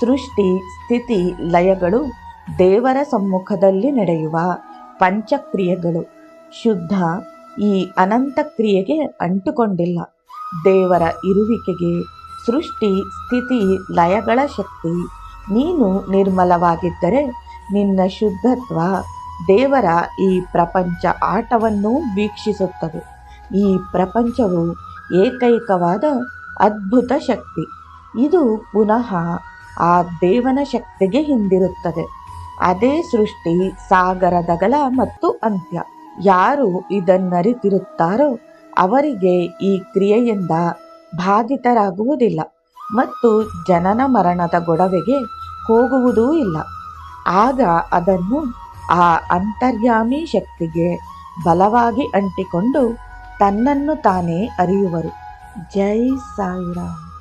ಸೃಷ್ಟಿ, ಸ್ಥಿತಿ, ಲಯಗಳು ದೇವರ ಸಮ್ಮುಖದಲ್ಲಿ ನಡೆಯುವ ಪಂಚಕ್ರಿಯೆಗಳು. ಶುದ್ಧ ಈ ಅನಂತ ಕ್ರಿಯೆಗೆ ಅಂಟುಕೊಂಡಿಲ್ಲ. ದೇವರ ಇರುವಿಕೆಗೆ ಸೃಷ್ಟಿ, ಸ್ಥಿತಿ, ಲಯಗಳ ಶಕ್ತಿ. ನೀನು ನಿರ್ಮಲವಾಗಿದ್ದರೆ ನಿನ್ನ ಶುದ್ಧತ್ವ ದೇವರ ಈ ಪ್ರಪಂಚ ಆಟವನ್ನು ವೀಕ್ಷಿಸುತ್ತದೆ. ಈ ಪ್ರಪಂಚವು ಏಕೈಕವಾದ ಅದ್ಭುತ ಶಕ್ತಿ. ಇದು ಪುನಃ ಆ ದೇವನ ಶಕ್ತಿಗೆ ಹಿಂದಿರುತ್ತದೆ. ಅದೇ ಸೃಷ್ಟಿ ಸಾಗರದಗಲ ಮತ್ತು ಅಂತ್ಯ. ಯಾರು ಇದನ್ನರಿತಿರುತ್ತಾರೋ ಅವರಿಗೆ ಈ ಕ್ರಿಯೆಯಿಂದ ಬಾಧಿತರಾಗುವುದಿಲ್ಲ ಮತ್ತು ಜನನ ಮರಣದ ಗೊಡವೆಗೆ ಹೋಗುವುದೂ ಇಲ್ಲ. ಆಗ ಅದನ್ನು ಆ ಅಂತರ್ಯಾಮಿ ಶಕ್ತಿಗೆ ಬಲವಾಗಿ ಅಂಟಿಕೊಂಡು ತನ್ನನ್ನು ತಾನೇ ಅರಿಯುವರು. ಜೈ ಸಾಯಿರಾಮ್.